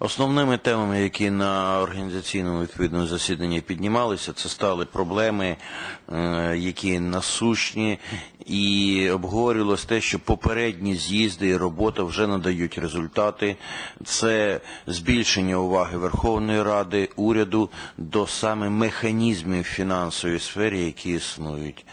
Основними темами, які на організаційному відповідному засіданні піднімалися, це стали проблеми, е, які насущні, і обговорювалось те, що попередні з'їзди і робота вже надають результати. Це збільшення уваги Верховної Ради, уряду до саме механізмів фінансової сфери, які існують.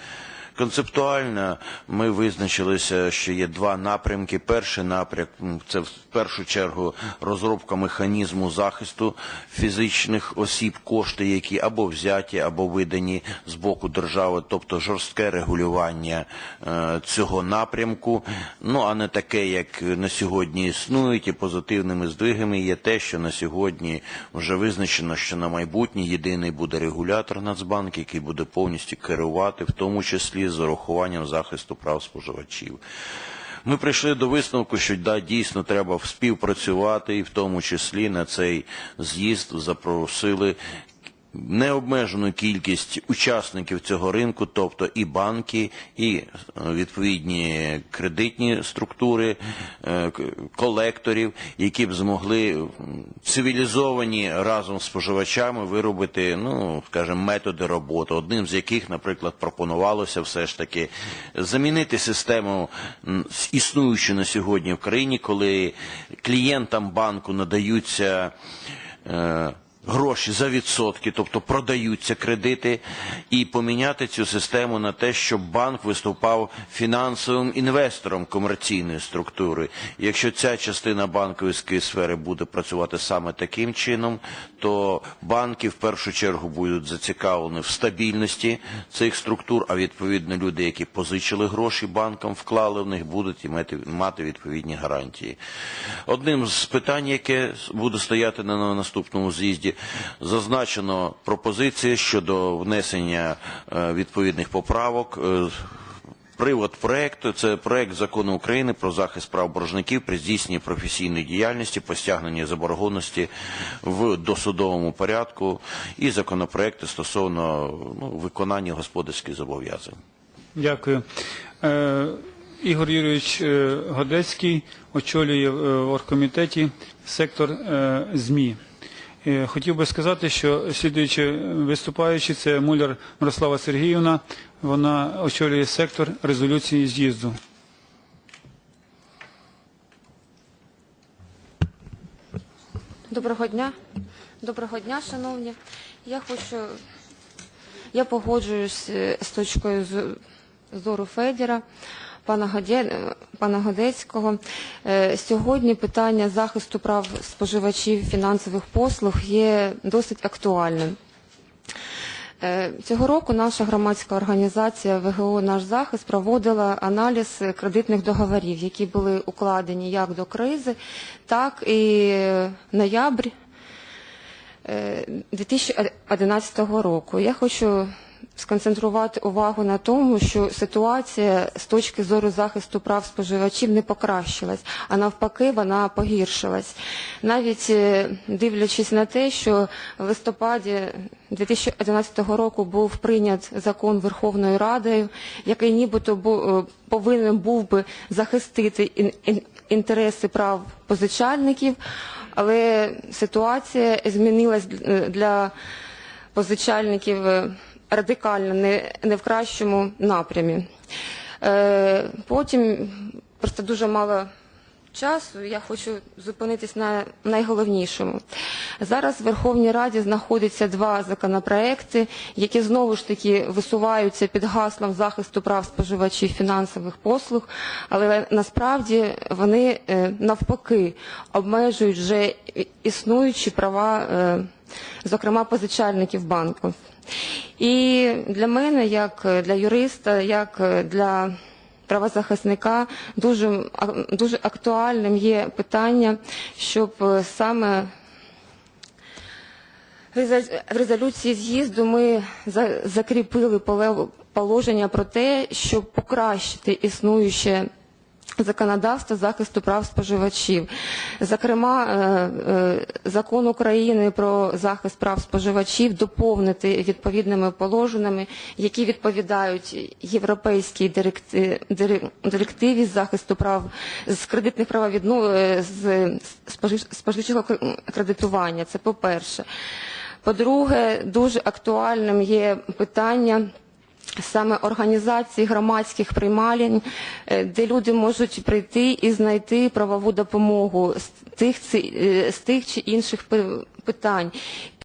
Концептуально ми визначилися, що є два напрямки. Перший напрямок м, це в першу чергу розробка механізму захисту фізичних осіб, кошти, які або взяті, або видані з боку держави, тобто жорстке регулювання е, цього напрямку. Ну а не таке, як на сьогодні існують, і позитивними здвигами є те, що на сьогодні вже визначено, що на майбутнє єдиний буде регулятор Нацбанк, який буде повністю керувати, в тому числі з урахуванням захисту прав споживачів. Ми прийшли до висновку, що да, дійсно треба співпрацювати, і в тому числі на цей з'їзд запросили необмежену кількість учасників цього ринку, тобто і банки, і е, відповідні кредитні структури, е, колекторів, які б змогли цивілізовані разом з споживачами виробити, ну скажімо, методи роботи, одним з яких, наприклад, пропонувалося все ж таки замінити систему існуючу на сьогодні в країні, коли клієнтам банку надаються. Гроші за відсотки, тобто продаються кредити, і поміняти цю систему на те, щоб банк виступав фінансовим інвестором комерційної структури. Якщо ця частина банківської сфери буде працювати саме таким чином, то банки в першу чергу будуть зацікавлені в стабільності цих структур, а відповідно люди, які позичили гроші банкам, вклали в них, будуть мати відповідні гарантії. Одним з питань, яке буде стояти на наступному з'їзді, зазначено пропозиції щодо внесення е, відповідних поправок. е, Привод проекту це проект закону України про захист прав боржників при здійсненні професійної діяльності по стягненні заборгованості в досудовому порядку і законопроекти стосовно ну, виконання господарських зобов'язань. Дякую. Е, Ігор Юрійович е, Годецький очолює в оргкомітеті сектор е, ЗМІ. Е, Хотів би сказати, що слідуючи виступаючи, це Муляр Мирослава Сергіївна, вона очолює сектор резолюції з'їзду. Доброго дня. Доброго дня, шановні. Я хочу, я погоджуюсь е, з точкою з- зору Федіра, пана, Годе- Годецького. Е, Сьогодні питання захисту прав споживачів фінансових послуг є досить актуальним. Е, Цього року наша громадська організація ВГО Наш захист проводила аналіз е, кредитних договорів, які були укладені як до кризи, так і ноябрь е, 2011 року. Я хочу сконцентрувати увагу на тому, що ситуація з точки зору захисту прав споживачів не покращилась, а навпаки вона погіршилась. Навіть е, дивлячись на те, що в листопаді 2011 року був прийнят закон Верховною Радою, який нібито е, повинен був би захистити ін- ін- інтереси прав позичальників, але ситуація змінилась е, для позичальників радикально, не, не в кращому напрямі. Е, Потім просто дуже мало часу, я хочу зупинитись на найголовнішому. Зараз в Верховній Раді знаходяться два законопроекти, які знову ж таки висуваються під гаслом захисту прав споживачів фінансових послуг, але насправді вони е, навпаки обмежують вже існуючі права, е, зокрема позичальників банку. І для мене, як для юриста, як для правозахисника, дуже, дуже актуальним є питання, щоб саме в резолюції з'їзду ми за- закріпили положення про те, щоб покращити існуюче законодавства захисту прав споживачів. Зокрема, е, е, закон України про захист прав споживачів доповнити відповідними положеннями, які відповідають європейській директиві з захисту прав з кредитних правовідно е, з споживчого кредитування. Це по-перше. По-друге, дуже актуальним є питання саме організації громадських приймалень, е, де люди можуть прийти і знайти правову допомогу з тих, е, з тих чи інших питань.